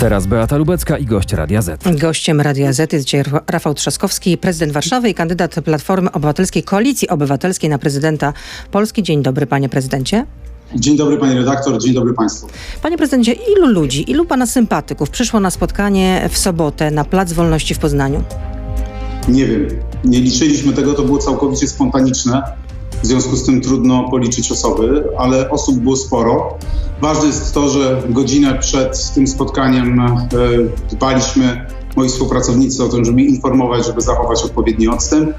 Teraz Beata Lubecka i gość Radia Z. Gościem Radia Z jest dzisiaj Rafał Trzaskowski, prezydent Warszawy i kandydat Platformy Obywatelskiej, Koalicji Obywatelskiej na prezydenta Polski. Dzień dobry, panie prezydencie. Dzień dobry pani redaktor, dzień dobry państwu. Panie prezydencie, ilu ludzi, ilu pana sympatyków przyszło na spotkanie w sobotę na Plac Wolności w Poznaniu? Nie wiem, nie liczyliśmy tego, to było całkowicie spontaniczne. W związku z tym trudno policzyć osoby, ale osób było sporo. Ważne jest to, że godzinę przed tym spotkaniem e, dbaliśmy, moi współpracownicy, o tym, żeby informować, żeby zachować odpowiedni odstęp.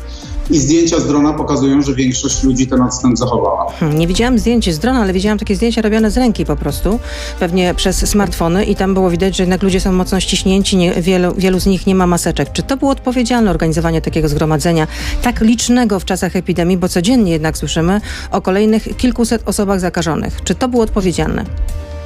I zdjęcia z drona pokazują, że większość ludzi ten odstęp zachowała. Hmm, nie widziałam zdjęć z drona, ale widziałam takie zdjęcia robione z ręki po prostu, pewnie przez smartfony i tam było widać, że jednak ludzie są mocno ściśnięci, nie, wielu, wielu z nich nie ma maseczek. Czy to było odpowiedzialne organizowanie takiego zgromadzenia, tak licznego w czasach epidemii, bo codziennie jednak słyszymy o kolejnych kilkuset osobach zakażonych. Czy to było odpowiedzialne?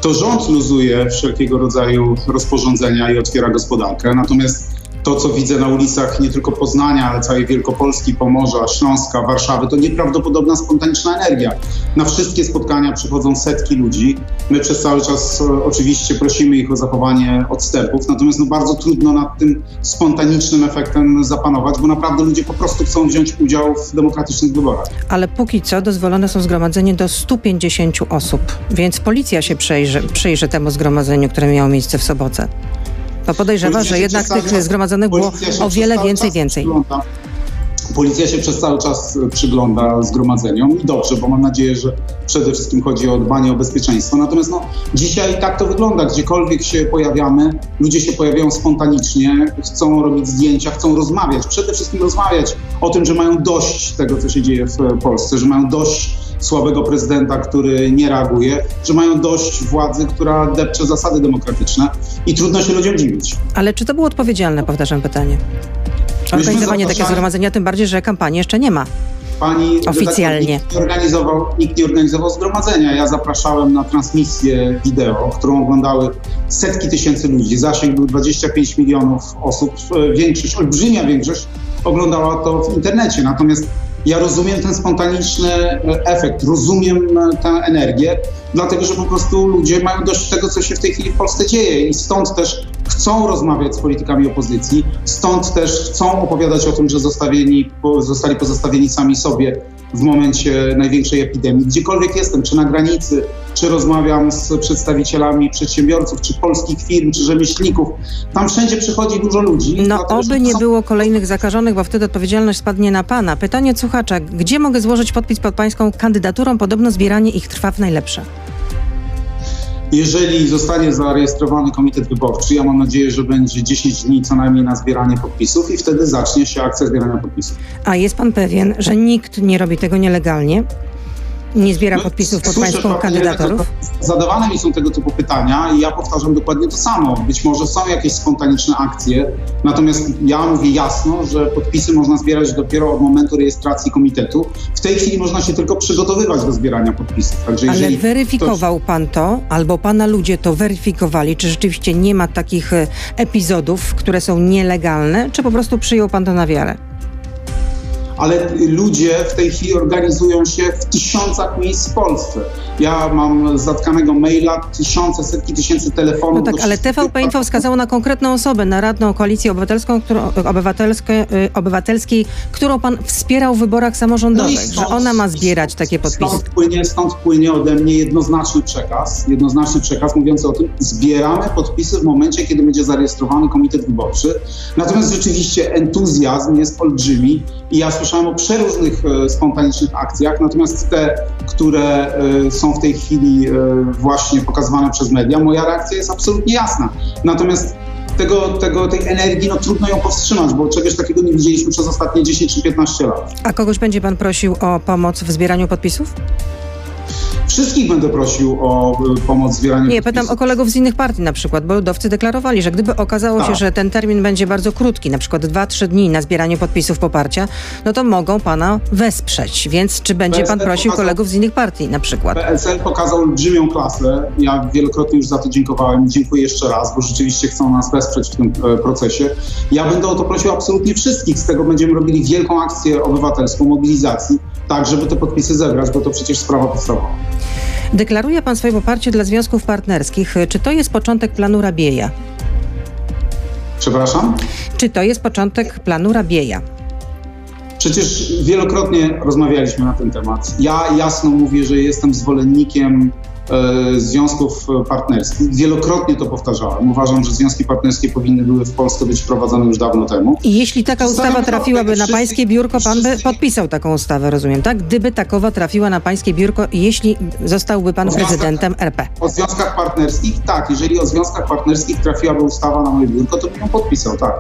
To rząd luzuje wszelkiego rodzaju rozporządzenia i otwiera gospodarkę, natomiast to, co widzę na ulicach nie tylko Poznania, ale całej Wielkopolski, Pomorza, Śląska, Warszawy, to nieprawdopodobna spontaniczna energia. Na wszystkie spotkania przychodzą setki ludzi. My przez cały czas e, oczywiście prosimy ich o zachowanie odstępów, natomiast no bardzo trudno nad tym spontanicznym efektem zapanować, bo naprawdę ludzie po prostu chcą wziąć udział w demokratycznych wyborach. Ale póki co dozwolone są zgromadzenie do 150 osób, więc policja się przyjrzy, przyjrzy temu zgromadzeniu, które miało miejsce w sobotę. To podejrzewa, Policja że jednak tych zgromadzonych było o wiele więcej, więcej. Policja się przez cały czas e, przygląda zgromadzeniom i dobrze, bo mam nadzieję, że przede wszystkim chodzi o dbanie o bezpieczeństwo. Natomiast no, dzisiaj tak to wygląda. Gdziekolwiek się pojawiamy, ludzie się pojawiają spontanicznie, chcą robić zdjęcia, chcą rozmawiać. Przede wszystkim rozmawiać o tym, że mają dość tego, co się dzieje w Polsce, że mają dość słabego prezydenta, który nie reaguje, że mają dość władzy, która depcze zasady demokratyczne i trudno się ludziom dziwić. Ale czy to było odpowiedzialne, powtarzam pytanie? Organizowanie takiego zapraszali- zgromadzenia, tym bardziej, że kampanii jeszcze nie ma. Pani Oficjalnie. Nikt nie, organizował, nikt nie organizował zgromadzenia. Ja zapraszałem na transmisję wideo, którą oglądały setki tysięcy ludzi. Zasięg był 25 milionów osób. E, Większość, olbrzymia większość oglądała to w internecie. Natomiast ja rozumiem ten spontaniczny e, efekt, rozumiem e, tę energię, dlatego że po prostu ludzie mają dość tego, co się w tej chwili w Polsce dzieje i stąd też chcą rozmawiać z politykami opozycji, stąd też chcą opowiadać o tym, że zostawieni, zostali pozostawieni sami sobie w momencie największej epidemii. Gdziekolwiek jestem, czy na granicy, czy rozmawiam z przedstawicielami przedsiębiorców, czy polskich firm, czy rzemieślników, tam wszędzie przychodzi dużo ludzi. No że oby to nie są- było kolejnych zakażonych, bo wtedy odpowiedzialność spadnie na pana. Pytanie od słuchacza. Gdzie mogę złożyć podpis pod pańską kandydaturą? Podobno zbieranie ich trwa w najlepsze. Jeżeli zostanie zarejestrowany komitet wyborczy, ja mam nadzieję, że będzie 10 dni co najmniej na zbieranie podpisów i wtedy zacznie się akcja zbierania podpisów. A jest pan pewien, że nikt nie robi tego nielegalnie? Nie zbiera No, podpisów pod słyszę, pańską redaktor, Zadawane mi są tego typu pytania i ja powtarzam dokładnie to samo. Być może są jakieś spontaniczne akcje, natomiast ja mówię jasno, że podpisy można zbierać dopiero od momentu rejestracji komitetu. W tej chwili można się tylko przygotowywać do zbierania podpisów. Także Ale weryfikował pan to, albo pana ludzie to weryfikowali, czy rzeczywiście nie ma takich e, epizodów, które są nielegalne, czy po prostu przyjął pan to na wiarę? Ale ludzie w tej chwili organizują się w tysiącach miejsc w Polsce. Ja mam zatkanego maila, tysiące, setki tysięcy telefonów. No tak, ale TVP Info wskazało na konkretną osobę, na radną Koalicję Obywatelską, którą, y, obywatelskiej, którą pan wspierał w wyborach samorządowych, No i że ona ma zbierać takie podpisy. Stąd płynie, stąd płynie ode mnie jednoznaczny przekaz, jednoznaczny przekaz mówiący o tym, zbieramy podpisy w momencie, kiedy będzie zarejestrowany komitet wyborczy. Natomiast rzeczywiście entuzjazm jest olbrzymi i ja słyszałem o przeróżnych e, spontanicznych akcjach, natomiast te, które e, są w tej chwili e, właśnie pokazywane przez media, moja reakcja jest absolutnie jasna. Natomiast tego, tego, tej energii no, trudno ją powstrzymać, bo czegoś takiego nie widzieliśmy przez ostatnie 10 czy 15 lat. A kogoś będzie pan prosił o pomoc w zbieraniu podpisów? Wszystkich będę prosił o y, pomoc w zbieraniu Nie, pytam o kolegów z innych partii na przykład, bo ludowcy deklarowali, że gdyby okazało się, Tak. że ten termin będzie bardzo krótki, na przykład 2-3 dni na zbieranie podpisów poparcia, no to mogą pana wesprzeć. Więc czy będzie pan PSL prosił pokazał- kolegów z innych partii na przykład? PSL pokazał olbrzymią klasę. Ja wielokrotnie już za to dziękowałem dziękuję jeszcze raz, bo rzeczywiście chcą nas wesprzeć w tym e, procesie. Ja będę o to prosił absolutnie wszystkich. Z tego będziemy robili wielką akcję obywatelską, mobilizacji, tak żeby te podpisy zebrać, bo to przecież sprawa podstawowa. Deklaruje pan swoje poparcie dla związków partnerskich. Czy to jest początek planu Rabieja? Przepraszam? Czy to jest początek planu Rabieja? Przecież wielokrotnie rozmawialiśmy na ten temat. Ja jasno mówię, że jestem zwolennikiem związków partnerskich. Wielokrotnie to powtarzałem. Uważam, że związki partnerskie powinny były w Polsce być wprowadzone już dawno temu. I jeśli taka ustawa trafiłaby na pańskie biurko, pan by podpisał taką ustawę, rozumiem, tak? Gdyby takowa trafiła na pańskie biurko jeśli zostałby pan prezydentem RP. O związkach partnerskich? Tak. Jeżeli o związkach partnerskich trafiłaby ustawa na moje biurko, to bym ją podpisał, tak.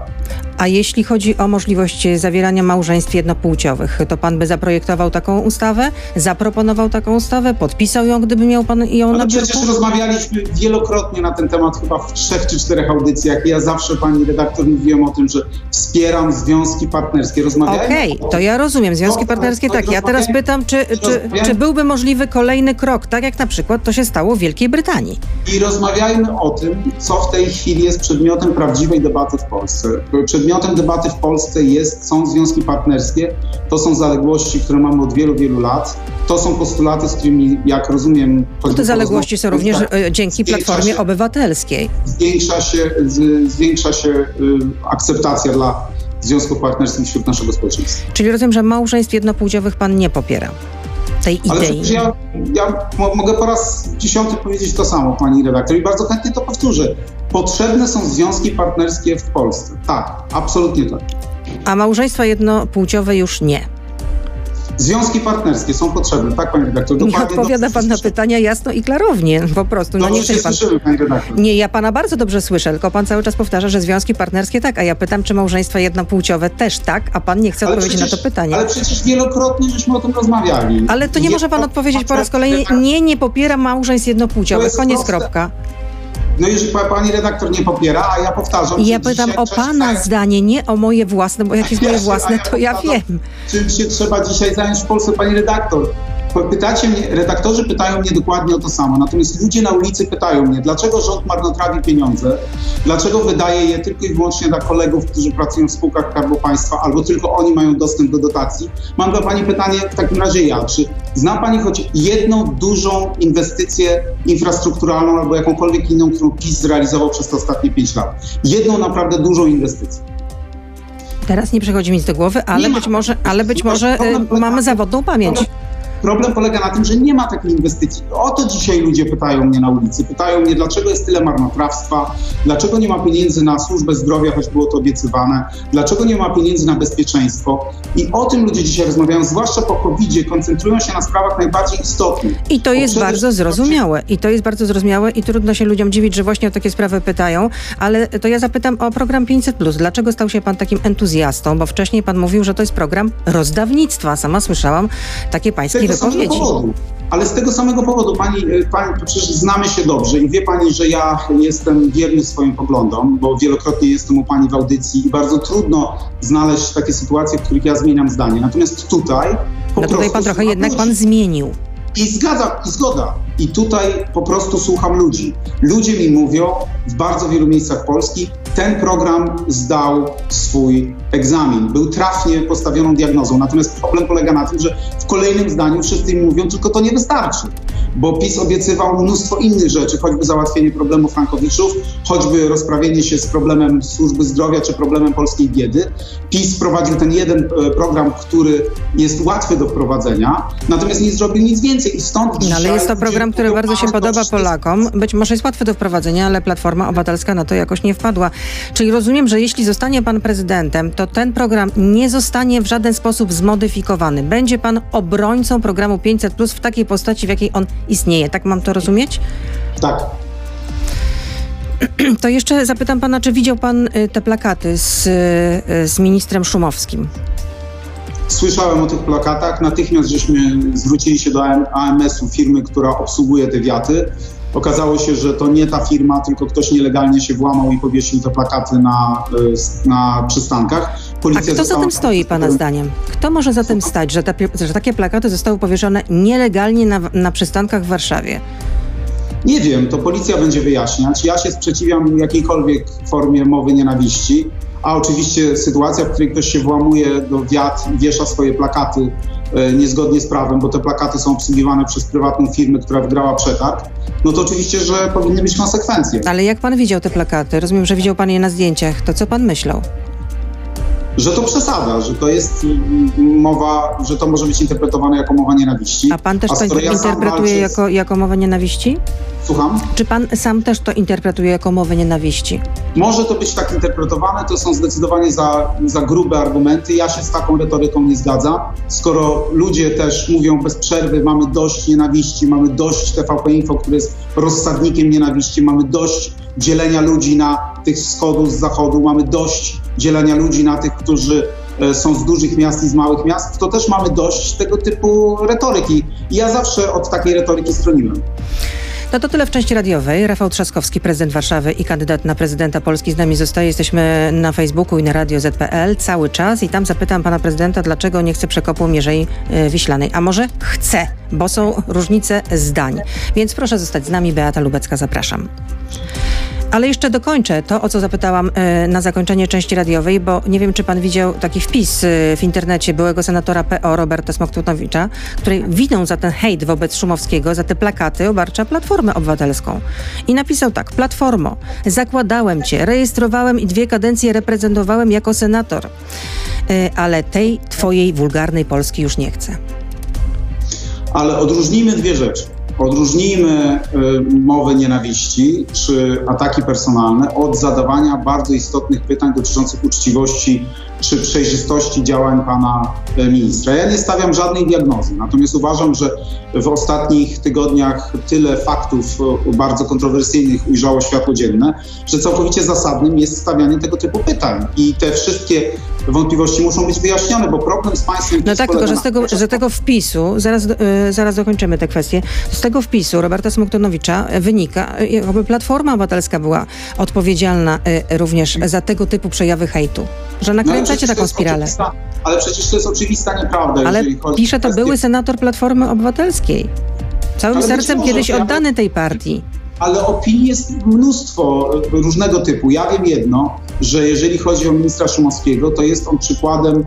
A jeśli chodzi o możliwość zawierania małżeństw jednopłciowych, to pan by zaprojektował taką ustawę, zaproponował taką ustawę, podpisał ją, gdyby miał pan ją Ale na biurku? przecież rozmawialiśmy wielokrotnie na ten temat, chyba w trzech czy czterech audycjach. Ja zawsze pani redaktor mówiłem o tym, że wspieram związki partnerskie. Rozmawiałem Okej, o to ja rozumiem. Związki No, partnerskie tak. Ja teraz pytam, czy, czy, czy byłby możliwy kolejny krok, tak jak na przykład to się stało w Wielkiej Brytanii? I rozmawiajmy o tym, co w tej chwili jest przedmiotem prawdziwej debaty w Polsce. Przedmiotem debaty w Polsce jest, są związki partnerskie. To są zaległości, które mamy od wielu, wielu lat. To są postulaty, z którymi, jak rozumiem... choćby Te zaległości są również e, dzięki Platformie się- Obywatelskiej. Zwiększa się, z, zwiększa się y, akceptacja dla związków partnerskich wśród naszego społeczeństwa. Czyli rozumiem, że małżeństw jednopłciowych pan nie popiera tej Ale idei. przecież ja, ja mo- mogę po raz dziesiąty powiedzieć to samo, pani redaktor, i bardzo chętnie to powtórzę. Potrzebne są związki partnerskie w Polsce. Tak, absolutnie tak. A małżeństwa jednopłciowe już nie. Związki partnerskie są potrzebne, tak, pani redaktor? Nie odpowiada pan na pytania jasno i klarownie. Po prostu, no nie się pan. słyszymy, pani redaktor. Nie, ja pana bardzo dobrze słyszę, tylko pan cały czas powtarza, że związki partnerskie tak, a ja pytam, czy małżeństwa jednopłciowe też tak, a pan nie chce odpowiedzieć na to pytanie. ale przecież wielokrotnie żeśmy o tym rozmawiali. Ale to nie może pan odpowiedzieć po raz kolejny. Nie, nie popiera małżeństw jednopłciowych. Koniec, proste. kropka. No jeżeli pa- pani redaktor nie popiera, a ja powtarzam... Ja pytam o pana zdanie, nie o moje własne, bo jak jest moje Ja się- własne, a ja to ja wiem. czym się trzeba dzisiaj zająć w Polsce, pani redaktor. Pytacie mnie, redaktorzy pytają mnie dokładnie o to samo, natomiast ludzie na ulicy pytają mnie, dlaczego rząd marnotrawi pieniądze, dlaczego wydaje je tylko i wyłącznie dla kolegów, którzy pracują w spółkach Skarbu Państwa, albo tylko oni mają dostęp do dotacji. Mam dla pani pytanie w takim razie ja, czy zna pani choć jedną dużą inwestycję infrastrukturalną albo jakąkolwiek inną, którą PiS zrealizował przez te ostatnie pięć lat? Jedną naprawdę dużą inwestycję. Teraz nie przychodzi mi nic do głowy, ale być może, ale być może y, mamy zawodną pamięć. Problem polega na tym, że nie ma takiej inwestycji. O to dzisiaj ludzie pytają mnie na ulicy. Pytają mnie, dlaczego jest tyle marnotrawstwa, dlaczego nie ma pieniędzy na służbę zdrowia, choć było to obiecywane, dlaczego nie ma pieniędzy na bezpieczeństwo. I o tym ludzie dzisiaj rozmawiają, zwłaszcza po covid koncentrują się na sprawach najbardziej istotnych. I to jest bardzo zrozumiałe. I to jest bardzo zrozumiałe i trudno się ludziom dziwić, że właśnie o takie sprawy pytają. Ale to ja zapytam o program 500+. Dlaczego stał się pan takim entuzjastą? Bo wcześniej pan mówił, że to jest program rozdawnictwa. Sama słyszałam takie pańskie tego samego powodu. Ale z tego samego powodu, pani, e, pani, przecież znamy się dobrze i wie pani, że ja jestem wierny swoim poglądom, bo wielokrotnie jestem u pani w audycji i bardzo trudno znaleźć takie sytuacje, w których ja zmieniam zdanie. Natomiast tutaj. Po No tutaj pan trochę jednak pan zmienił. I zgadza, i zgoda. I tutaj po prostu słucham ludzi. Ludzie mi mówią w bardzo wielu miejscach Polski, ten program zdał swój egzamin. Był trafnie postawioną diagnozą. Natomiast problem polega na tym, że w kolejnym zdaniu wszyscy im mówią, tylko to nie wystarczy. Bo PiS obiecywał mnóstwo innych rzeczy, choćby załatwienie problemu frankowiczów, choćby rozprawienie się z problemem służby zdrowia czy problemem polskiej biedy. PiS wprowadził ten jeden e, program, który jest łatwy do wprowadzenia, natomiast nie zrobił nic więcej. I stąd No, dzisiaj ale jest to program, który bardzo się "Ale to podoba Polakom. Być może jest łatwy do wprowadzenia, ale Platforma Obywatelska na to jakoś nie wpadła. Czyli rozumiem, że jeśli zostanie pan prezydentem, to ten program nie zostanie w żaden sposób zmodyfikowany. Będzie pan obrońcą programu 500 w takiej postaci, w jakiej on istnieje. Tak mam to rozumieć? Tak. To jeszcze zapytam pana, czy widział pan y, te plakaty z, y, z ministrem Szumowskim? Słyszałem o tych plakatach. Natychmiast żeśmy zwrócili się do AM AMS-u, firmy, która obsługuje te wiaty. Okazało się, że to nie ta firma, tylko ktoś nielegalnie się włamał i powiesił te plakaty na, y, na przystankach. A Policja kto za tym stoi, pana zdaniem? Kto może za tym stać, że, te, że takie plakaty zostały powieszone nielegalnie na, na przystankach w Warszawie? Nie wiem, to policja będzie wyjaśniać. Ja się sprzeciwiam jakiejkolwiek formie mowy nienawiści, a oczywiście sytuacja, w której ktoś się włamuje do wiat i wiesza swoje plakaty e, niezgodnie z prawem, bo te plakaty są obsługiwane przez prywatną firmę, która wygrała przetarg, no to oczywiście, że powinny być konsekwencje. Ale jak pan widział te plakaty? Rozumiem, że widział pan je na zdjęciach. To co pan myślał? Że to przesada, że to jest mowa, że to może być interpretowane jako mowa nienawiści. A pan też to skoro ja interpretuje walczę z- jako, jako mowę nienawiści? Słucham? Czy pan sam też to interpretuje jako mowę nienawiści? Może to być tak interpretowane, to są zdecydowanie za, za grube argumenty. Ja się z taką retoryką nie zgadzam. Skoro ludzie też mówią bez przerwy, mamy dość nienawiści, mamy dość TVP Info, który jest rozsadnikiem nienawiści, mamy dość dzielenia ludzi na tych z wschodu, z zachodu, mamy dość dzielenia ludzi na tych, którzy e, są z dużych miast i z małych miast, to też mamy dość tego typu retoryki. I ja zawsze od takiej retoryki stroniłem. No to tyle w części radiowej. Rafał Trzaskowski, prezydent Warszawy i kandydat na prezydenta Polski z nami zostaje. Jesteśmy na Facebooku i na Radio ZPL cały czas i tam zapytam pana prezydenta, dlaczego nie chce przekopu Mierzei e, Wiślanej. A może chce, bo są różnice zdań. Więc proszę zostać z nami. Beata Lubecka, zapraszam. Ale jeszcze dokończę to, o co zapytałam e, na zakończenie części radiowej, bo nie wiem, czy pan widział taki wpis e, w internecie byłego senatora PO Roberta Smoktutowicza, który winą za ten hejt wobec Szumowskiego, za te plakaty obarcza Platformę Obywatelską. I napisał tak, Platformo, zakładałem cię, rejestrowałem i dwie kadencje reprezentowałem jako senator, E, ale tej twojej wulgarnej Polski już nie chcę. Ale odróżnijmy dwie rzeczy. Odróżnijmy y, mowę nienawiści czy ataki personalne od zadawania bardzo istotnych pytań dotyczących uczciwości czy przejrzystości działań pana y, ministra. Ja nie stawiam żadnej diagnozy, natomiast uważam, że w ostatnich tygodniach tyle faktów y, bardzo kontrowersyjnych ujrzało światło dzienne, że całkowicie zasadnym jest stawianie tego typu pytań. I te wszystkie wątpliwości muszą być wyjaśnione, bo problem z państwem... No tak, tylko że z tego, że tego wpisu, zaraz, y, zaraz dokończymy tę kwestię, z tego wpisu Roberta Smoktonowicza wynika, y, jakby Platforma Obywatelska była odpowiedzialna y, również za tego typu przejawy hejtu. Że No, nakręcacie to taką spiralę. Ale przecież to jest oczywista nieprawda, Ale pisze to były senator Platformy Obywatelskiej. Całym Ale sercem może, kiedyś oddany tej partii. Ale opinii jest mnóstwo różnego typu. Ja wiem jedno, że jeżeli chodzi o ministra Szumowskiego, to jest on przykładem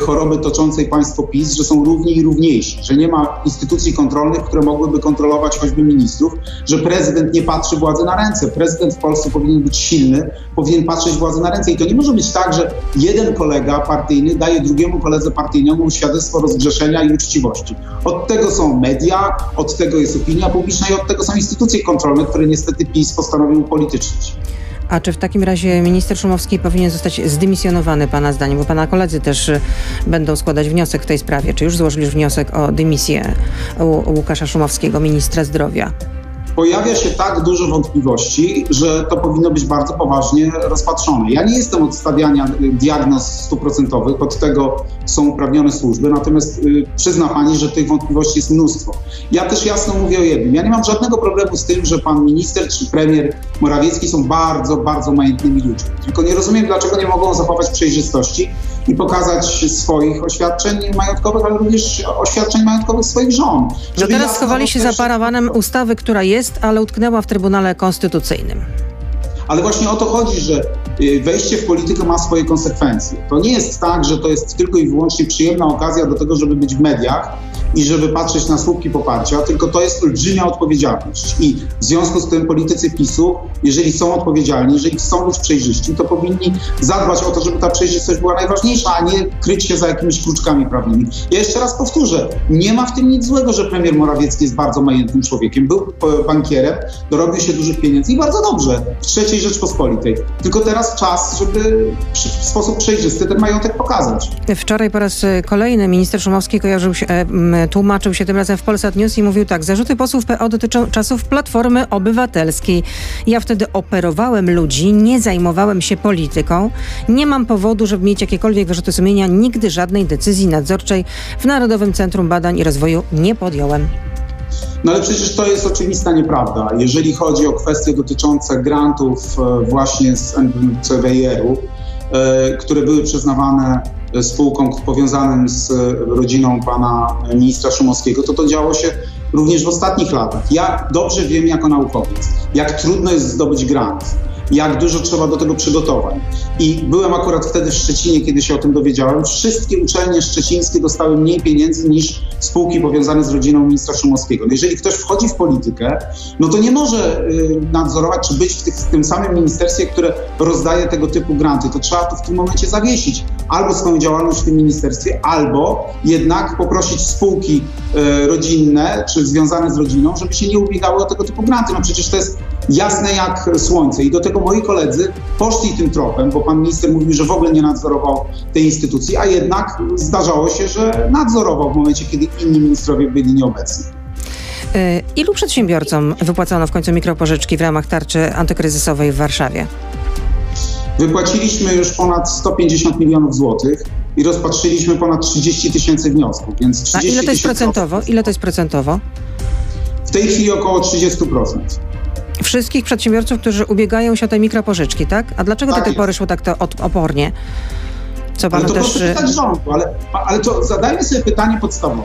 choroby toczącej państwo PiS, że są równi i równiejsi, że nie ma instytucji kontrolnych, które mogłyby kontrolować choćby ministrów, że prezydent nie patrzy władzy na ręce. Prezydent w Polsce powinien być silny, powinien patrzeć władzy na ręce i to nie może być tak, że jeden kolega partyjny daje drugiemu koledze partyjnemu świadectwo rozgrzeszenia i uczciwości. Od tego są media, od tego jest opinia publiczna i od tego są instytucje kontrolne, które niestety PiS postanowił upolitycznić. A czy w takim razie minister Szumowski powinien zostać zdymisjonowany, pana zdaniem? Bo pana koledzy też y, będą składać wniosek w tej sprawie. Czy już złożyli wniosek o dymisję Łukasza Szumowskiego, ministra zdrowia? Pojawia się tak dużo wątpliwości, że to powinno być bardzo poważnie rozpatrzone. Ja nie jestem od stawiania diagnoz stuprocentowych, od tego są uprawnione służby, natomiast y, przyzna pani, że tych wątpliwości jest mnóstwo. Ja też jasno mówię o jednym. Ja nie mam żadnego problemu z tym, że pan minister czy premier Morawiecki są bardzo, bardzo majętnymi ludźmi. Tylko nie rozumiem, dlaczego nie mogą zachować przejrzystości i pokazać swoich oświadczeń majątkowych, ale również oświadczeń majątkowych swoich żon. Że Żeby teraz schowali się za określić- parawanem ustawy, która jest, ale utknęła w Trybunale Konstytucyjnym. Ale właśnie o to chodzi, że y, wejście w politykę ma swoje konsekwencje. To nie jest tak, że to jest tylko i wyłącznie przyjemna okazja do tego, żeby być w mediach i żeby patrzeć na słupki poparcia, tylko to jest olbrzymia odpowiedzialność. I w związku z tym politycy PiSu, jeżeli są odpowiedzialni, jeżeli chcą być przejrzyści, to powinni zadbać o to, żeby ta przejrzystość była najważniejsza, a nie kryć się za jakimiś kruczkami prawnymi. Ja jeszcze raz powtórzę, nie ma w tym nic złego, że premier Morawiecki jest bardzo majętnym człowiekiem. Był e, bankierem, dorobił się dużych pieniędzy i bardzo dobrze w trzeciej Rzeczpospolitej. Tylko teraz czas, żeby w sposób przejrzysty ten majątek pokazać. Wczoraj po raz y, kolejny minister Szumowski kojarzył się, e, tłumaczył się tym razem w Polsat News i mówił tak, zarzuty posłów PO dotyczą czasów Platformy Obywatelskiej. Ja wtedy operowałem ludzi, nie zajmowałem się polityką, nie mam powodu, żeby mieć jakiekolwiek wyrzuty sumienia, nigdy żadnej decyzji nadzorczej w Narodowym Centrum Badań i Rozwoju nie podjąłem. No ale przecież to jest oczywista nieprawda. Jeżeli chodzi o kwestie dotyczące grantów e, właśnie z NCWR-u, e, które były przyznawane spółkom powiązanym z rodziną pana ministra Szumowskiego, to to działo się również w ostatnich latach. Ja dobrze wiem jako naukowiec, jak trudno jest zdobyć grant. jak dużo trzeba do tego przygotowań. I byłem akurat wtedy w Szczecinie, kiedy się o tym dowiedziałem. Wszystkie uczelnie szczecińskie dostały mniej pieniędzy niż spółki powiązane z rodziną ministra Szumowskiego. No jeżeli ktoś wchodzi w politykę, no to nie może y, nadzorować, czy być w, tych, w tym samym ministerstwie, które rozdaje tego typu granty. To trzeba to w tym momencie zawiesić. Albo swoją działalność w tym ministerstwie, albo jednak poprosić spółki y, rodzinne, czy związane z rodziną, żeby się nie ubiegały o tego typu granty. No przecież to jest jasne jak słońce. I do tego moi koledzy poszli tym tropem, bo pan minister mówił, że w ogóle nie nadzorował tej instytucji, a jednak zdarzało się, że nadzorował w momencie, kiedy inni ministrowie byli nieobecni. Y, Ilu przedsiębiorcom wypłacono w końcu mikropożyczki w ramach tarczy antykryzysowej w Warszawie? Wypłaciliśmy już ponad 150 milionów złotych i rozpatrzyliśmy ponad 30 tysięcy wniosków, więc A 30 ile to jest procentowo? Ile to jest procentowo? W tej chwili około 30%. Wszystkich przedsiębiorców, którzy ubiegają się o te mikropożyczki, tak? A dlaczego do Tak tej jest. pory szło tak to opornie? Co Ale panu to też... y, pytać rządu, ale, ale to zadajmy sobie pytanie podstawowe.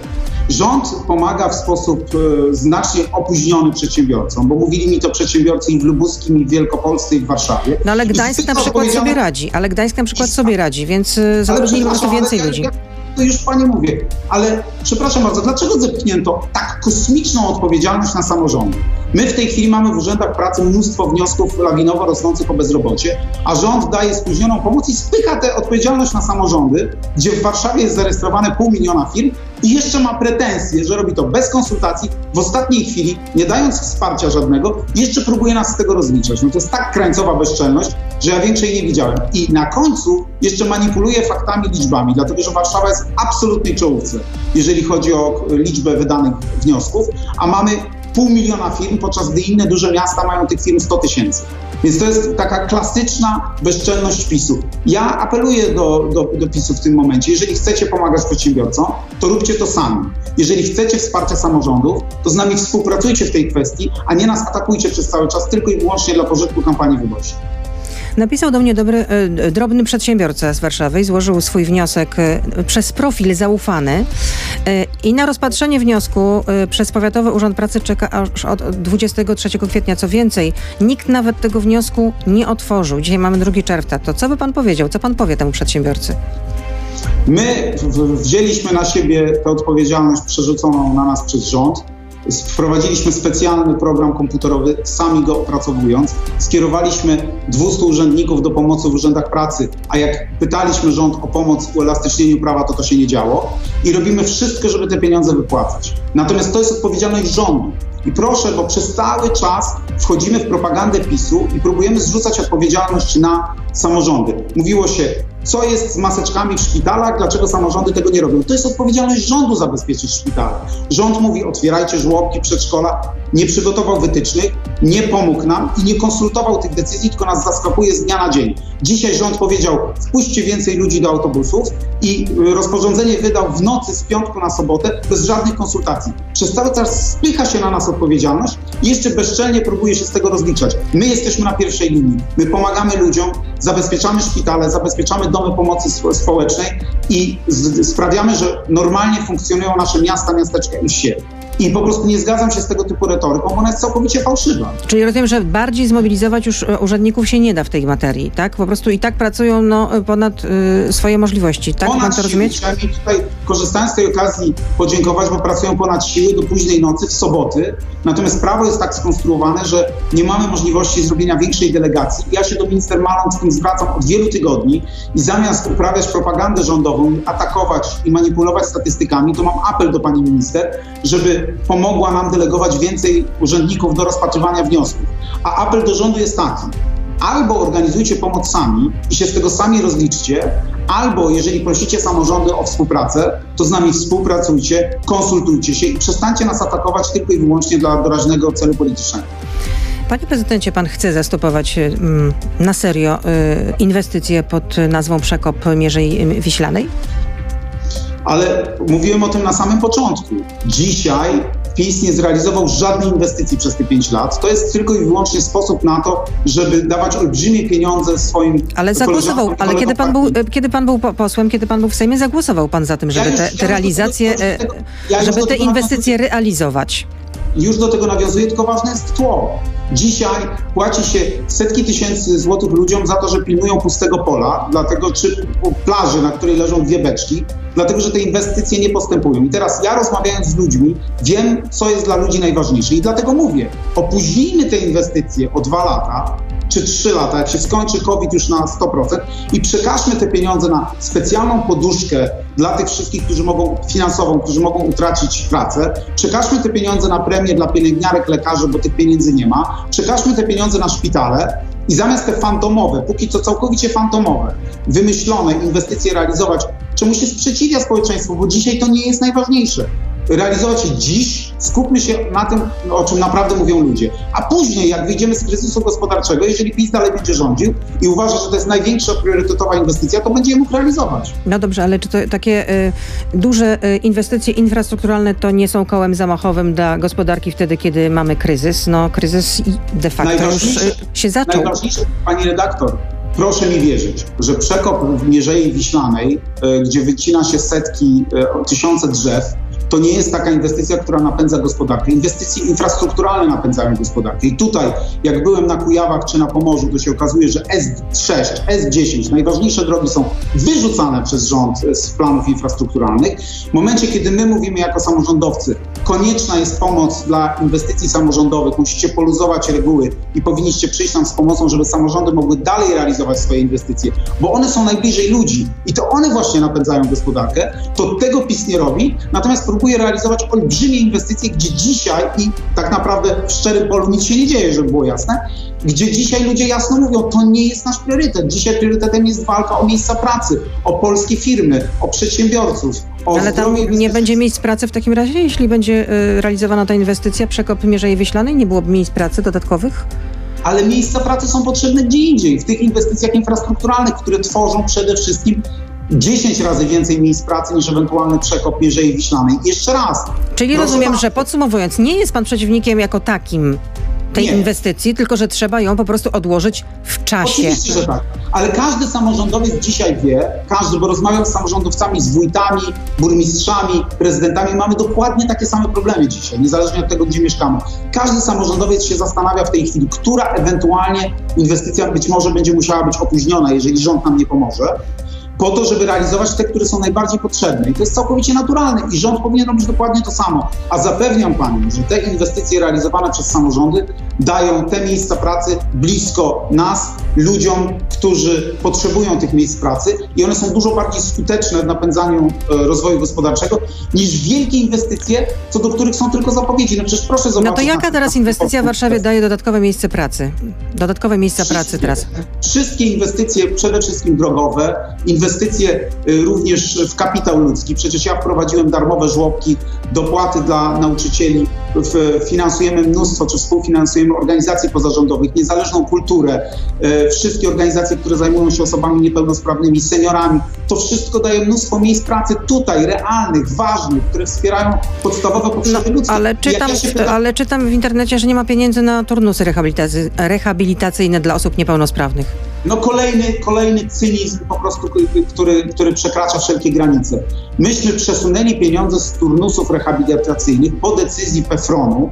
Rząd pomaga w sposób e, znacznie opóźniony przedsiębiorcom, bo mówili mi to przedsiębiorcy i w Lubuskim, i w Wielkopolsce, i w Warszawie. No ale Gdańsk na przykład sobie powiedziano- radzi, ale Gdańsk na przykład sobie radzi, więc y, Ale prostu przepraszam, więcej ale ludzi. To już pani mówię, ale przepraszam bardzo, dlaczego zepchnięto tak kosmiczną odpowiedzialność na samorządy? My w tej chwili mamy w urzędach pracy mnóstwo wniosków lawinowo rosnących o bezrobocie, a rząd daje spóźnioną pomoc i spycha tę odpowiedzialność na samorządy, gdzie w Warszawie jest zarejestrowane pół miliona firm i jeszcze ma pretensje, że robi to bez konsultacji, w ostatniej chwili, nie dając wsparcia żadnego, jeszcze próbuje nas z tego rozliczać. No to jest tak krańcowa bezczelność, że ja większej nie widziałem. I na końcu jeszcze manipuluje faktami, liczbami, dlatego że Warszawa jest w absolutnej czołówce, jeżeli chodzi o liczbę wydanych wniosków, a mamy pół miliona firm, podczas gdy inne duże miasta mają tych firm 100 tysięcy. Więc to jest taka klasyczna bezczelność PiSu. Ja apeluję do, do, do PiSu w tym momencie, jeżeli chcecie pomagać przedsiębiorcom, to róbcie to sami. Jeżeli chcecie wsparcia samorządów, to z nami współpracujcie w tej kwestii, a nie nas atakujcie przez cały czas tylko i wyłącznie dla pożytku kampanii wyborczej. Napisał do mnie dobry, y, drobny przedsiębiorca z Warszawy i złożył swój wniosek y, przez profil zaufany y, i na rozpatrzenie wniosku przez Powiatowy Urząd Pracy czeka aż od 23 kwietnia. Co więcej, nikt nawet tego wniosku nie otworzył. Dzisiaj mamy 2 czerwca. To co by pan powiedział? Co pan powie temu przedsiębiorcy? My wzięliśmy na siebie tę odpowiedzialność przerzuconą na nas przez rząd. Wprowadziliśmy specjalny program komputerowy, sami go opracowując. Skierowaliśmy 200 urzędników do pomocy w urzędach pracy, a jak pytaliśmy rząd o pomoc w uelastycznieniu prawa, to to się nie działo. I robimy wszystko, żeby te pieniądze wypłacać. Natomiast to jest odpowiedzialność rządu. I proszę, bo przez cały czas wchodzimy w propagandę PiSu i próbujemy zrzucać odpowiedzialność na samorządy. Mówiło się, co jest z maseczkami w szpitalach, dlaczego samorządy tego nie robią. To jest odpowiedzialność rządu zabezpieczyć szpitale. Rząd mówi, otwierajcie żłobki, przedszkola, nie przygotował wytycznych, nie pomógł nam i nie konsultował tych decyzji, tylko nas zaskakuje z dnia na dzień. Dzisiaj rząd powiedział, wpuśćcie więcej ludzi do autobusów i y, rozporządzenie wydał w nocy z piątku na sobotę bez żadnych konsultacji. Przez cały czas spycha się na nas odpowiedzialność i jeszcze bezczelnie próbuje się z tego rozliczać. My jesteśmy na pierwszej linii. My pomagamy ludziom, zabezpieczamy szpitale, zabezpieczamy domy pomocy spo- społecznej i sprawiamy, że normalnie funkcjonują nasze miasta, miasteczka i wsie. I po prostu nie zgadzam się z tego typu retoryką, bo ona jest całkowicie fałszywa. Czyli rozumiem, że bardziej zmobilizować już e, urzędników się nie da w tej materii, tak? Po prostu i tak pracują no, ponad y, swoje możliwości, tak? Mam ponad to siły. rozumieć? Mi tutaj, korzystając z tej okazji, podziękować, bo pracują ponad siły do późnej nocy w soboty. Natomiast prawo jest tak skonstruowane, że nie mamy możliwości zrobienia większej delegacji. Ja się do minister Maląg z tym zwracam od wielu tygodni i zamiast uprawiać propagandę rządową, atakować i manipulować statystykami, to mam apel do pani minister, żeby pomogła nam delegować więcej urzędników do rozpatrywania wniosków. A apel do rządu jest taki albo organizujcie pomoc sami i się z tego sami rozliczcie, albo jeżeli prosicie samorządy o współpracę, to z nami współpracujcie, konsultujcie się i przestańcie nas atakować tylko i wyłącznie dla doraźnego celu politycznego. Panie prezydencie, pan chce zastopować y, mm, na serio y, inwestycje pod nazwą Przekop Mierzei y, Wiślanej? Ale mówiłem o tym na samym początku. Dzisiaj PiS nie zrealizował żadnej inwestycji przez te 5 lat. To jest tylko i wyłącznie sposób na to, żeby dawać olbrzymie pieniądze swoim Ale zagłosował, ale kiedy pan, był, y, kiedy pan był po- posłem, kiedy pan był w Sejmie, zagłosował pan za tym, żeby te, chciałem te realizacje, żeby te inwestycje realizować. Już do tego nawiązuje, tylko ważne jest tło. Dzisiaj płaci się setki tysięcy złotych ludziom za to, że pilnują pustego pola, dlatego czy plaży, na której leżą dwie beczki, dlatego że te inwestycje nie postępują. I teraz ja rozmawiając z ludźmi, wiem, co jest dla ludzi najważniejsze. I dlatego mówię, opóźnijmy te inwestycje o dwa lata, czy trzy lata, jak się skończy COVID już na 100% i przekażmy te pieniądze na specjalną poduszkę dla tych wszystkich, którzy mogą, finansową, którzy mogą utracić pracę. Przekażmy te pieniądze na premię dla pielęgniarek, lekarzy, bo tych pieniędzy nie ma. Przekażmy te pieniądze na szpitale i zamiast te fantomowe, póki co całkowicie fantomowe, wymyślone inwestycje realizować, czemu się sprzeciwia społeczeństwo, bo dzisiaj to nie jest najważniejsze realizować dziś, skupmy się na tym, o czym naprawdę mówią ludzie. A później, jak wyjdziemy z kryzysu gospodarczego, jeżeli PiS dalej będzie rządził i uważa, że to jest największa priorytetowa inwestycja, to będzie mógł realizować. No dobrze, ale czy to takie y, duże y, inwestycje infrastrukturalne to nie są kołem zamachowym dla gospodarki wtedy, kiedy mamy kryzys? No kryzys de facto już y, się zaczął. Najważniejsze, pani redaktor, proszę mi wierzyć, że przekop w Mierzei Wiślanej, y, gdzie wycina się setki, y, tysiące drzew, to nie jest taka inwestycja, która napędza gospodarkę. Inwestycje infrastrukturalne napędzają gospodarkę. I tutaj, jak byłem na Kujawach czy na Pomorzu, to się okazuje, że S6, S10, najważniejsze drogi są wyrzucane przez rząd z planów infrastrukturalnych. W momencie, kiedy my mówimy jako samorządowcy, konieczna jest pomoc dla inwestycji samorządowych, musicie poluzować reguły i powinniście przyjść nam z pomocą, żeby samorządy mogły dalej realizować swoje inwestycje, bo one są najbliżej ludzi i to one właśnie napędzają gospodarkę, to tego PiS nie robi, natomiast realizować olbrzymie inwestycje, gdzie dzisiaj i tak naprawdę w szczerym polu nic się nie dzieje, żeby było jasne, gdzie dzisiaj ludzie jasno mówią, to nie jest nasz priorytet. Dzisiaj priorytetem jest walka o miejsca pracy, o polskie firmy, o przedsiębiorców, o Ale tam nie będzie miejsc pracy w takim razie, jeśli będzie y, realizowana ta inwestycja, przekop Mierzei Wiślanej, nie byłoby miejsc pracy dodatkowych? ale miejsca pracy są potrzebne gdzie indziej, w tych inwestycjach infrastrukturalnych, które tworzą przede wszystkim 10 razy więcej miejsc pracy niż ewentualny przekop Mierzei Wiślanej. Jeszcze raz. Czyli rozumiem, pana, że podsumowując, nie jest pan przeciwnikiem jako takim tej Nie. inwestycji, tylko że trzeba ją po prostu odłożyć w czasie. Oczywiście, że tak. Ale każdy samorządowiec dzisiaj wie, każdy, bo rozmawiam z samorządowcami, z wójtami, burmistrzami, prezydentami, mamy dokładnie takie same problemy dzisiaj, niezależnie od tego, gdzie mieszkamy. Każdy samorządowiec się zastanawia w tej chwili, która ewentualnie inwestycja być może będzie musiała być opóźniona, jeżeli rząd nam nie pomoże. Po to, żeby realizować te, które są najbardziej potrzebne. I to jest całkowicie naturalne. I rząd powinien robić dokładnie to samo. A zapewniam Panią, że te inwestycje realizowane przez samorządy dają te miejsca pracy blisko nas, ludziom, którzy potrzebują tych miejsc pracy i one są dużo bardziej skuteczne w napędzaniu e, rozwoju gospodarczego niż wielkie inwestycje, co do których są tylko zapowiedzi. No przecież proszę zobaczyć. No to jaka teraz inwestycja w Warszawie daje dodatkowe miejsce pracy? Dodatkowe miejsca pracy teraz. Wszystkie inwestycje, przede wszystkim drogowe, inwestycje y, również w kapitał ludzki. Przecież ja wprowadziłem darmowe żłobki, dopłaty dla nauczycieli, finansujemy mnóstwo, czy współfinansujemy organizacje pozarządowych, niezależną kulturę, y, wszystkie organizacje, które zajmują się osobami niepełnosprawnymi, seniorami. To wszystko daje mnóstwo miejsc pracy tutaj, realnych, ważnych, które wspierają podstawowe No, potrzeby ludzkie. ale czytam, ja się pytam- ale czytam w internecie, że nie ma pieniędzy na turnusy rehabilitacy, rehabilitacyjne dla osób niepełnosprawnych. No kolejny, kolejny cynizm po prostu, który, który przekracza wszelkie granice. Myśmy przesunęli pieniądze z turnusów rehabilitacyjnych po decyzji PFRON-u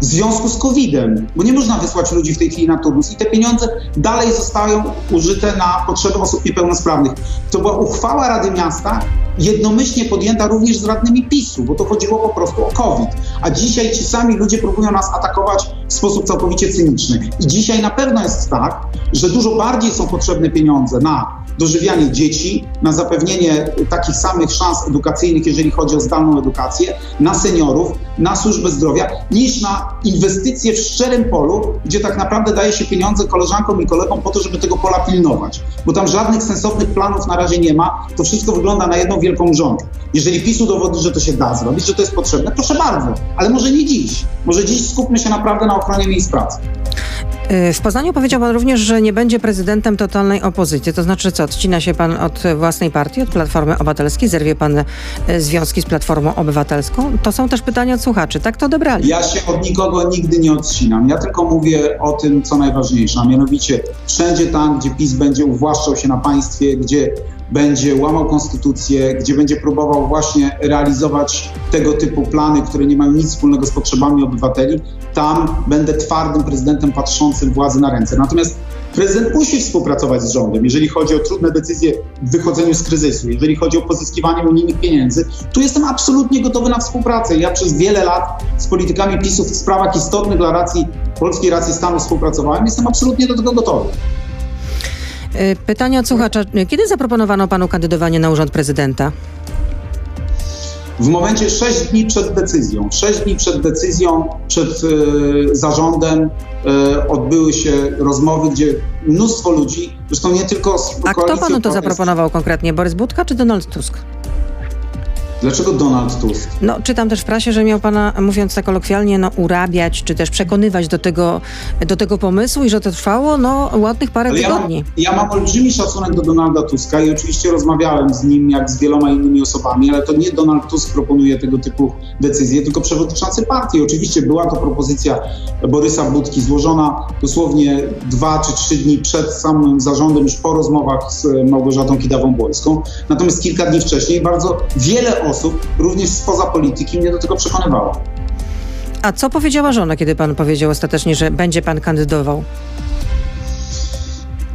w związku z COVID-em, bo nie można wysłać ludzi w tej chwili na turnus i te pieniądze dalej zostają użyte na potrzeby osób niepełnosprawnych. To była uchwała Rady Miasta, jednomyślnie podjęta również z radnymi PiSu, bo to chodziło po prostu o COVID. A dzisiaj ci sami ludzie próbują nas atakować w sposób całkowicie cyniczny. I dzisiaj na pewno jest tak, że dużo bardziej są potrzebne pieniądze na dożywianie dzieci, na zapewnienie takich samych szans edukacyjnych, jeżeli chodzi o zdalną edukację, na seniorów, na służbę zdrowia, niż na inwestycje w szczerym polu, gdzie tak naprawdę daje się pieniądze koleżankom i kolegom po to, żeby tego pola pilnować. Bo tam żadnych sensownych planów na razie nie ma. To wszystko wygląda na jedną wielką rząd. Jeżeli PiS udowodni, że to się da zrobić, że to jest potrzebne, proszę bardzo, ale może nie dziś. Może dziś skupmy się naprawdę na ochronie miejsc pracy. Y, W Poznaniu powiedział pan również, że nie będzie prezydentem totalnej opozycji. To znaczy co, odcina się pan od własnej partii, od Platformy Obywatelskiej, zerwie pan y, związki z Platformą Obywatelską? To są też pytania od słuchaczy. Tak to odebrali. Ja się od nikogo nigdy nie odcinam. Ja tylko mówię o tym, co najważniejsze, a mianowicie wszędzie tam, gdzie PiS będzie uwłaszczał się na państwie, gdzie będzie łamał konstytucję, gdzie będzie próbował właśnie realizować tego typu plany, które nie mają nic wspólnego z potrzebami obywateli, tam będę twardym prezydentem patrzącym władzy na ręce. Natomiast prezydent musi współpracować z rządem, jeżeli chodzi o trudne decyzje w wychodzeniu z kryzysu, jeżeli chodzi o pozyskiwanie unijnych pieniędzy. Tu jestem absolutnie gotowy na współpracę. Ja przez wiele lat z politykami PiSu w sprawach istotnych dla racji, polskiej racji stanu współpracowałem. Jestem absolutnie do tego gotowy. Y, Pytanie od słuchacza. Kiedy zaproponowano panu kandydowanie na urząd prezydenta? W momencie 6 dni przed decyzją, 6 dni przed decyzją, przed e, zarządem e, odbyły się rozmowy, gdzie mnóstwo ludzi, zresztą nie tylko z A kto panu to zaproponował konkretnie? Borys Budka czy Donald Tusk? Dlaczego Donald Tusk? No, czytam też w prasie, że miał pana, mówiąc tak kolokwialnie, no, urabiać, czy też przekonywać do tego, do tego pomysłu i że to trwało, no, ładnych parę Ale ja mam, tygodni. ja mam olbrzymi szacunek do Donalda Tuska i oczywiście rozmawiałem z nim jak z wieloma innymi osobami, ale to nie Donald Tusk proponuje tego typu decyzje, tylko przewodniczący partii. Oczywiście była to propozycja Borysa Budki złożona dosłownie dwa czy trzy dni przed samym zarządem, już po rozmowach z Małgorzatą Kidawą-Błońską. Natomiast kilka dni wcześniej bardzo wiele osób, również spoza polityki, mnie do tego przekonywało. A co powiedziała żona, kiedy pan powiedział ostatecznie, że będzie pan kandydował?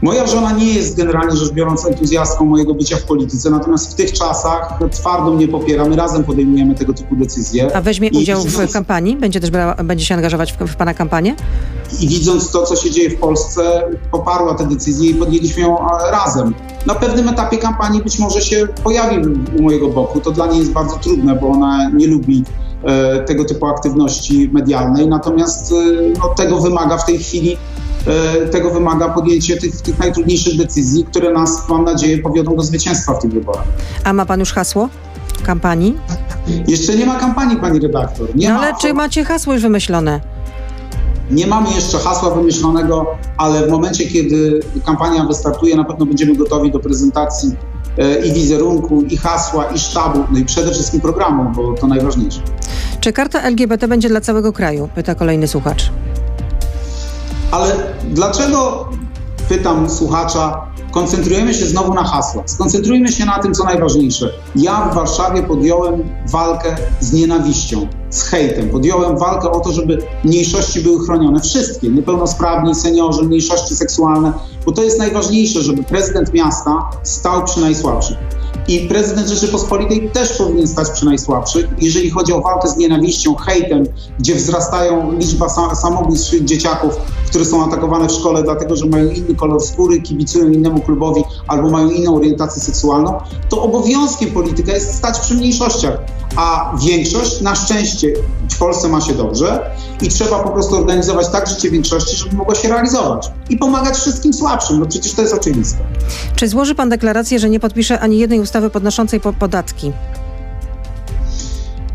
Moja żona nie jest generalnie rzecz biorąc entuzjastką mojego bycia w polityce, natomiast w tych czasach twardo mnie popiera. My razem podejmujemy tego typu decyzje. A weźmie I udział w widząc- kampanii? Będzie też brała, będzie się angażować w, w pana kampanię? I widząc to, co się dzieje w Polsce, poparła tę decyzję i podjęliśmy ją razem. Na pewnym etapie kampanii być może się pojawi u mojego boku. To dla niej jest bardzo trudne, bo ona nie lubi e, tego typu aktywności medialnej. Natomiast e, no, tego wymaga w tej chwili, tego wymaga podjęcie tych, tych najtrudniejszych decyzji, które nas, mam nadzieję, powiodą do zwycięstwa w tych wyborach. A ma pan już hasło kampanii? Jeszcze nie ma kampanii, pani redaktor. Nie No ma, ale czy macie hasło już wymyślone? Nie mamy jeszcze hasła wymyślonego, ale w momencie, kiedy kampania wystartuje, na pewno będziemy gotowi do prezentacji e, i wizerunku, i hasła, i sztabu, no i przede wszystkim programu, bo to najważniejsze. Czy karta LGBT będzie dla całego kraju? Pyta kolejny słuchacz. Ale dlaczego, pytam słuchacza, koncentrujemy się znowu na hasłach? Skoncentrujmy się na tym, co najważniejsze. Ja w Warszawie podjąłem walkę z nienawiścią, z hejtem. Podjąłem walkę o to, żeby mniejszości były chronione. Wszystkie, niepełnosprawni, seniorzy, mniejszości seksualne, bo to jest najważniejsze, żeby prezydent miasta stał przy najsłabszych. I prezydent Rzeczypospolitej też powinien stać przy najsłabszych. Jeżeli chodzi o walkę z nienawiścią, hejtem, gdzie wzrastają liczba sa- samobójstw dzieciaków, które są atakowane w szkole dlatego, że mają inny kolor skóry, kibicują innemu klubowi albo mają inną orientację seksualną, to obowiązkiem polityka jest stać przy mniejszościach. A większość na szczęście w Polsce ma się dobrze i trzeba po prostu organizować tak życie większości, żeby mogło się realizować i pomagać wszystkim słabszym. No przecież to jest oczywiste. Czy złoży pan deklarację, że nie podpisze ani jednej ustawy podnoszącej po podatki?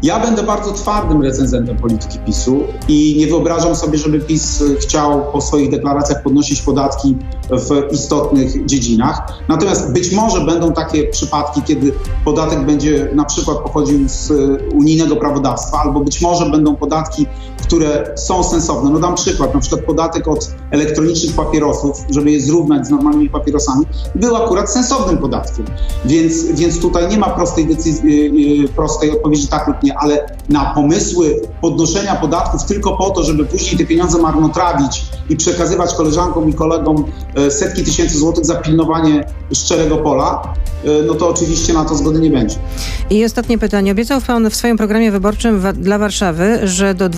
Ja będę bardzo twardym recenzentem polityki PiSu i nie wyobrażam sobie, żeby PiS chciał po swoich deklaracjach podnosić podatki w istotnych dziedzinach. Natomiast być może będą takie przypadki, kiedy podatek będzie na przykład pochodził z unijnego prawodawstwa, albo być może będą podatki, które są sensowne. No dam przykład, na przykład podatek od elektronicznych papierosów, żeby je zrównać z normalnymi papierosami, był akurat sensownym podatkiem. Więc, więc tutaj nie ma prostej decyzji, yy, prostej odpowiedzi tak lub nie, ale na pomysły podnoszenia podatków tylko po to, żeby później te pieniądze marnotrawić i przekazywać koleżankom i kolegom e, setki tysięcy złotych za pilnowanie szczerego pola, e, no to oczywiście na to zgody nie będzie. I ostatnie pytanie. Obiecał pan w swoim programie wyborczym dla Warszawy, że do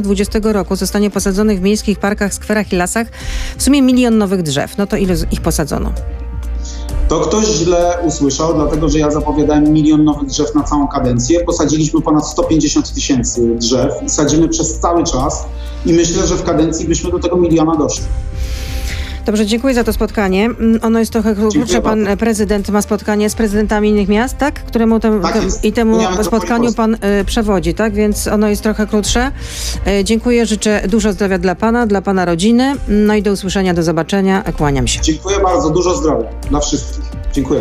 2020 roku zostanie posadzonych w miejskich parkach, skwerach i lasach w sumie milion nowych drzew. No to ile ich posadzono? To ktoś źle usłyszał, dlatego że ja zapowiadałem milion nowych drzew na całą kadencję. Posadziliśmy ponad 150 tysięcy drzew i sadzimy przez cały czas i myślę, że w kadencji byśmy do tego miliona doszli. Dobrze, dziękuję za to spotkanie. Mm, Ono jest trochę krótsze. Pan bardzo. prezydent ma spotkanie z prezydentami innych miast, tak? Któremu tem, Tak tem- i temu spotkaniu pan y, przewodzi, tak? Więc ono jest trochę krótsze. Y, dziękuję, życzę dużo zdrowia dla pana, dla pana rodziny. No i do usłyszenia, do zobaczenia. Kłaniam się. Dziękuję bardzo, dużo zdrowia dla wszystkich. Dziękuję.